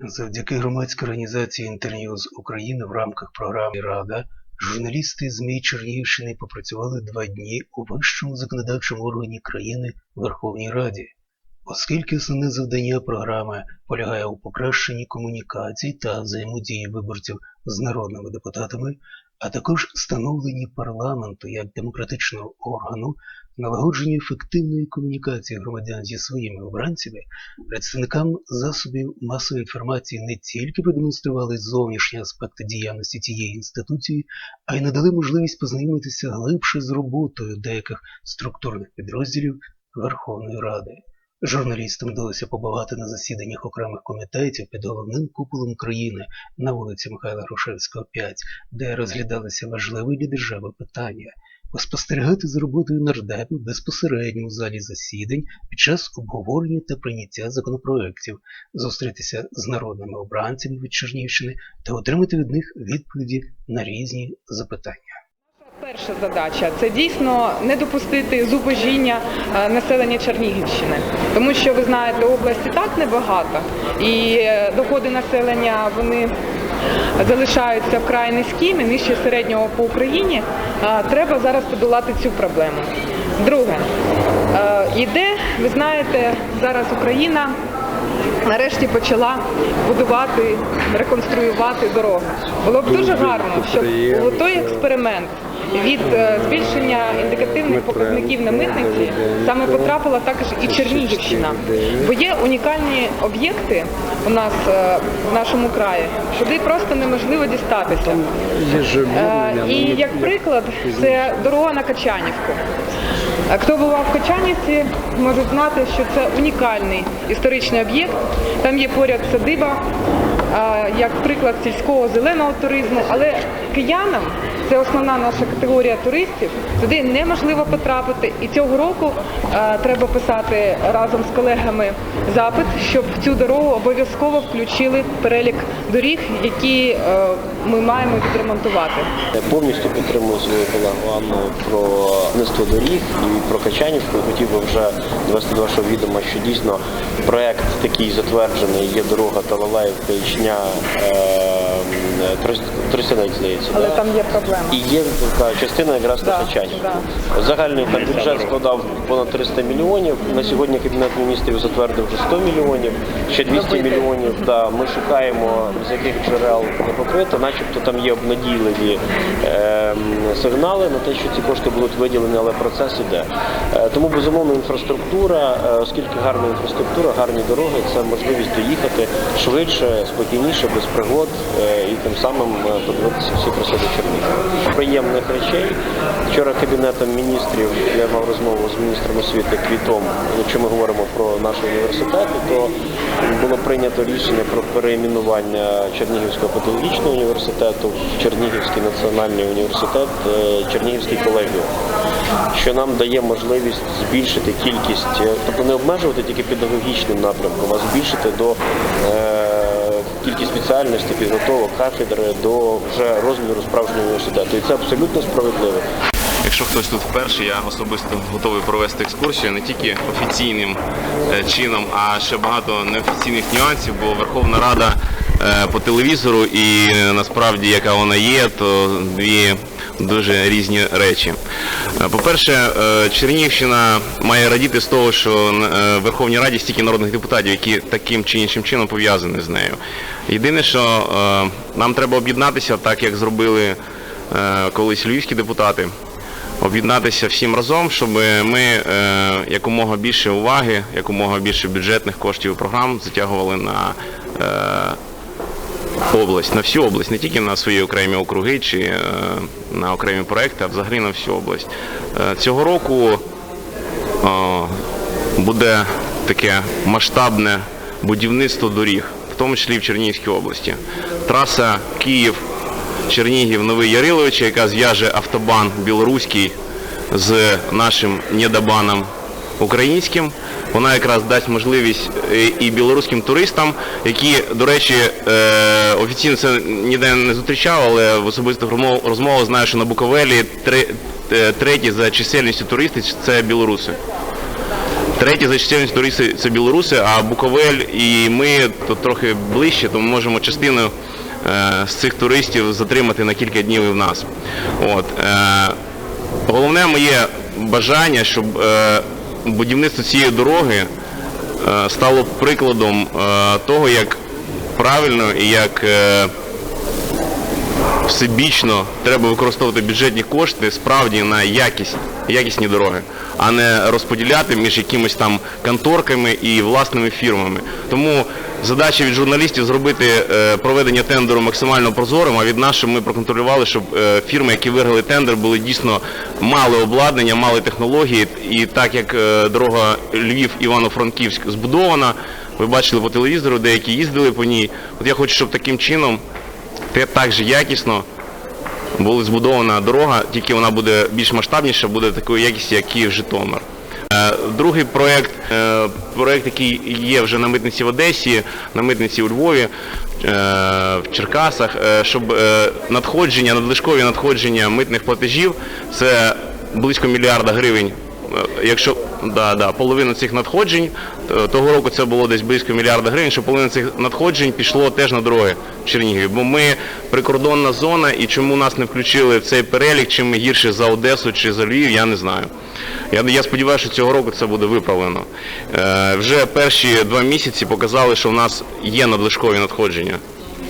Завдяки громадській організації «Інтерньюз України» в рамках програми «Рада» журналісти ЗМІ Чернігівщини попрацювали два дні у вищому законодавчому органі країни Верховній Раді. Оскільки основне завдання програми полягає у покращенні комунікацій та взаємодії виборців з народними депутатами, а також становленні парламенту як демократичного органу, налагодженні ефективної комунікації громадян зі своїми обранцями, представникам засобів масової інформації не тільки продемонстрували зовнішні аспекти діяльності цієї інституції, а й надали можливість познайомитися глибше з роботою деяких структурних підрозділів Верховної Ради. Журналістам вдалося побувати на засіданнях окремих комітетів під головним куполом країни на вулиці Михайла Грушевського, 5, де розглядалися важливі для держави питання, поспостерігати за роботою нардепів безпосередньо у залі засідань під час обговорення та прийняття законопроєктів, зустрітися з народними обранцями від Чернігівщини та отримати від них відповіді на різні запитання. Перша задача це дійсно не допустити зубожіння е, населення Чернігівщини, тому що ви знаєте, області так небагато, і е, доходи населення вони залишаються вкрай низькими, нижче середнього по Україні. Треба зараз подолати цю проблему. Друге, іде, ви знаєте, зараз Україна нарешті почала будувати, реконструювати дороги. Було б дуже гарно, щоб був той експеримент від е, збільшення індикативних показників на митниці саме потрапила також і Чернігівщина. Бо є унікальні об'єкти у нас е, в нашому краї, куди просто неможливо дістатися. Е, І як приклад, це дорога на Качанівку. Хто бував в Качанівці, може знати, що це унікальний історичний об'єкт. Там є поряд садиба, як приклад сільського зеленого туризму. Але киянам це основна наша категорія туристів. Туди неможливо потрапити. І цього року а, треба писати разом з колегами запит, щоб цю дорогу обов'язково включили в перелік доріг, які е, ми маємо відремонтувати. Я повністю підтримую свою колегу Анну про місто доріг і про Качанівку. Хотів би вже довести до вашого відома, що дійсно проект такий затверджений. Є дорога Талалаївка, Ічня, е, Тростянець, здається. Але да? там є проблема. І є така частина якраз Да, на Качанівку. да. Загальний там бюджет складав понад 300 мільйонів. На сьогодні Кабінет міністрів затвердив вже 100 мільйонів, ще 200 Добрий день. мільйонів. Да, ми шукаємо з яких джерел не покрити, начебто там є обнадійливі е, сигнали на те, що ці кошти будуть виділені, але процес іде. Е, тому безумовно інфраструктура, е, оскільки гарна інфраструктура, гарні дороги, це можливість доїхати швидше, спокійніше, без пригод е, і тим самим е, подивитися всі красоти Чернігова. Приємних речей. Вчора кабінетом міністрів я мав розмову з міністром освіти Квітом. Якщо ми говоримо про наш університет, то було прийнято рішення про переіменування Чернігівського педагогічного університету в Чернігівський національний університет, е, Чернігівський колегіум, що нам дає можливість збільшити кількість, е, тобто не обмежувати тільки педагогічним напрямком, а збільшити до кількість спеціальностей, підготовок кафедри до вже розміру справжнього університету. І це абсолютно справедливо. Якщо хтось тут вперше, я особисто готовий провести екскурсію не тільки офіційним е, чином, а ще багато неофіційних нюансів, бо Верховна Рада е, по телевізору і е, насправді яка вона є, то дві дуже різні речі. Е, По-перше, е, Чернігівщина має радіти з того, що е, в Верховній Раді стільки народних депутатів, які таким чи іншим чином пов'язані з нею. Єдине, що е, нам треба об'єднатися, так як зробили е, колись львівські депутати об'єднатися всім разом, щоб ми е, якомога більше уваги, якомога більше бюджетних коштів і програм затягували на е, область, на всю область, не тільки на свої окремі округи чи е, на окремі проекти, а взагалі на всю область. Е, цього року е, буде таке масштабне будівництво доріг, в тому числі в Чернігівській області. Траса Київ. Чернігів Новий Ярилович, яка зв'яже автобан білоруський з нашим недобаном українським. Вона якраз дасть можливість е, і білоруським туристам, які, до речі, е, офіційно це ніде не зустрічав, але в особистих розмов- розмовах знаю, що на Буковелі е, треті за чисельністю туристів це білоруси. Треті за чисельністю туристів це білоруси, а Буковель і ми тут трохи ближче, тому можемо частину з цих туристів затримати на кілька днів і в нас. Головне моє бажання, щоб будівництво цієї дороги е, стало прикладом е, того, як правильно і як е, всебічно треба використовувати бюджетні кошти справді на якість, якісні дороги, а не розподіляти між якимись там конторками і власними фірмами. Тому задача від журналістів зробити е, проведення тендеру максимально прозорим, а від нас, ми проконтролювали, щоб е, фірми, які виграли тендер, були дійсно мали обладнання, мали технології. І так як е, дорога Львів-Івано-Франківськ збудована, ви бачили по телевізору, деякі їздили по ній. От я хочу, щоб таким чином так же якісно була збудована дорога, тільки вона буде більш масштабніша, буде такої якісті, як Київ Житомир. Е, Другий проект, проєкт, який є вже на митниці в Одесі, на митниці у Львові, е, в Черкасах, е, щоб е, надходження, надлишкові надходження митних платежів це близько мільярда гривень. Е, Якщо да, да, половина цих надходжень, е, того року це було десь близько мільярда гривень, що половина цих надходжень пішло теж на дороги в Чернігові. Бо ми прикордонна зона і чому нас не включили в цей перелік, чим ми гірше за Одесу чи за Львів, я не знаю. Я, я сподіваюся, що цього року це буде виправлено. Е, вже перші два місяці показали, що в нас є надлишкові надходження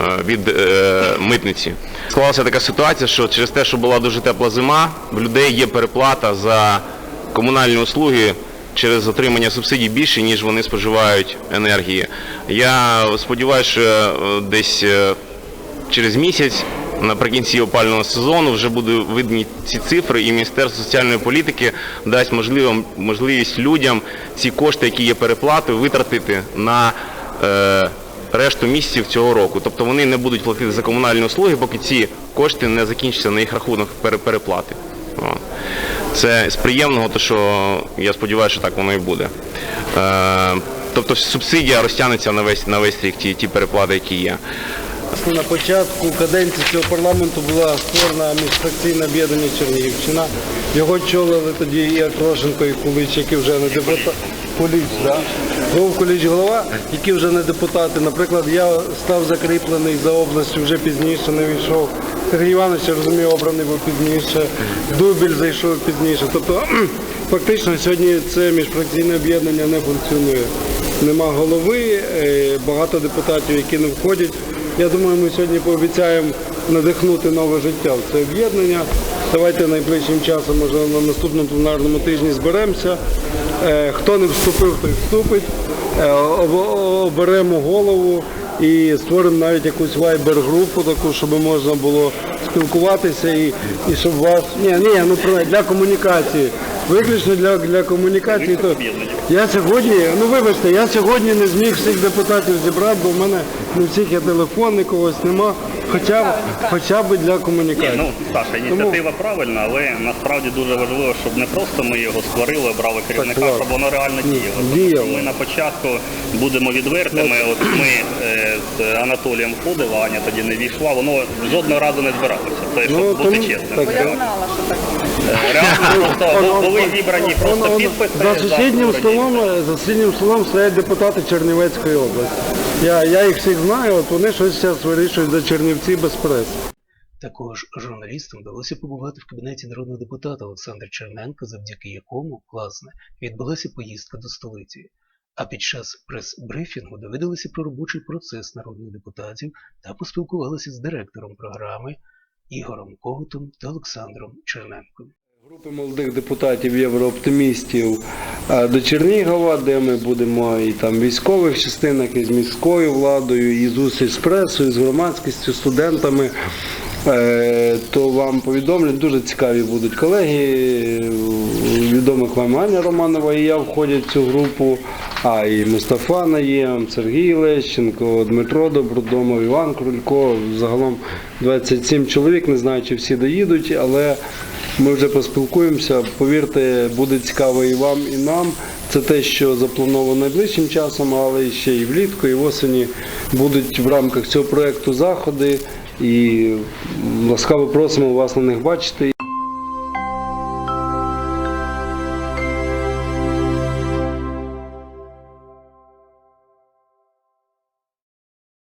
е, від е, митниці. Склалася така ситуація, що через те, що була дуже тепла зима, в людей є переплата за комунальні услуги через отримання субсидій більше, ніж вони споживають енергії. Я сподіваюся, що е, десь е, через місяць. Наприкінці опального сезону вже будуть видні ці цифри, і Міністерство соціальної політики дасть можливість людям ці кошти, які є переплатою, витратити на е, решту місяців цього року. Тобто вони не будуть платити за комунальні услуги, поки ці кошти не закінчаться на їх рахунок пере- переплати. Це з приємного, то що я сподіваюся, що так воно і буде. Е, тобто субсидія розтягнеться на весь на весь рік ті, ті переплати, які є. На початку каденції цього парламенту була створена міжфракційне об'єднання Чернігівщина. Його очолили тоді і Акрошенко, і Кулич, які вже не депутати. Куліч, да? Був Куліч голова, які вже не депутати. Наприклад, я став закріплений за областю вже пізніше, не війшов. Сергій Іванович, я розумію, обраний був пізніше. Дубіль зайшов пізніше. Тобто, фактично, сьогодні це міжфракційне об'єднання не функціонує. Нема голови, е, багато депутатів, які не входять. Я думаю, ми сьогодні пообіцяємо надихнути нове життя в це об'єднання. Давайте найближчим часом, може на наступному пленарному тижні зберемося. Е, Хто не вступив, той вступить. Е, Оберемо голову і створимо навіть якусь вайбер-групу таку, щоб можна було спілкуватися і, і щоб вас. Ні, ні, ну про- для комунікації. Виключно для, для комунікації. То я сьогодні, ну вибачте, я сьогодні не зміг всіх депутатів зібрати, бо в мене не всіх є телефон, нікогось нема. Хоча б хоча б для Ні, комунікації. ну Саша, ініціатива правильна, але насправді дуже важливо, щоб не просто ми його створили, обрали керівника, Так, щоб воно реально Ні, діяло. Тому діяло. Ми на початку будемо відвертими. От ми е, з Анатолієм ходили, Аня тоді не війшла, воно жодного разу не збиралося. Це щоб Ну, бути тому- чесним. так, Я так. знала, що так. Е, Реально просто бу- були зібрані просто підписи. За сусіднім за столом, за сусіднім столом стоять депутати Чернівецької області. Я, я їх всіх знаю, от вони щось зараз вирішують за Чернівці без преси. Також журналістам вдалося побувати в кабінеті народного депутата Олександра Черненка, завдяки якому, власне, відбулася поїздка до столиці. А під час прес-брифінгу довідалися про робочий процес народних депутатів та поспілкувалися з директором програми Ігорем Когутом та Олександром Черненком. Групи молодих депутатів єврооптимістів е, до Чернігова, де ми будемо і там в військових частинах, і з міською владою, і зустріч з пресою, і з громадськістю, студентами. е, то вам повідомлять. Дуже цікаві будуть колеги. Відомих вам Аня Романова і я входять в цю групу. А і Мустафа Наєм, Сергій Лещенко, Дмитро Добродомов, Іван Крулько. Загалом 27 чоловік. Не знаю, чи всі доїдуть, але ми вже поспілкуємося. Повірте, буде цікаво і вам, і нам. Це те, що заплановано найближчим часом, але ще і влітку, і в осені будуть в рамках цього проєкту заходи. І ласкаво просимо вас на них бачити.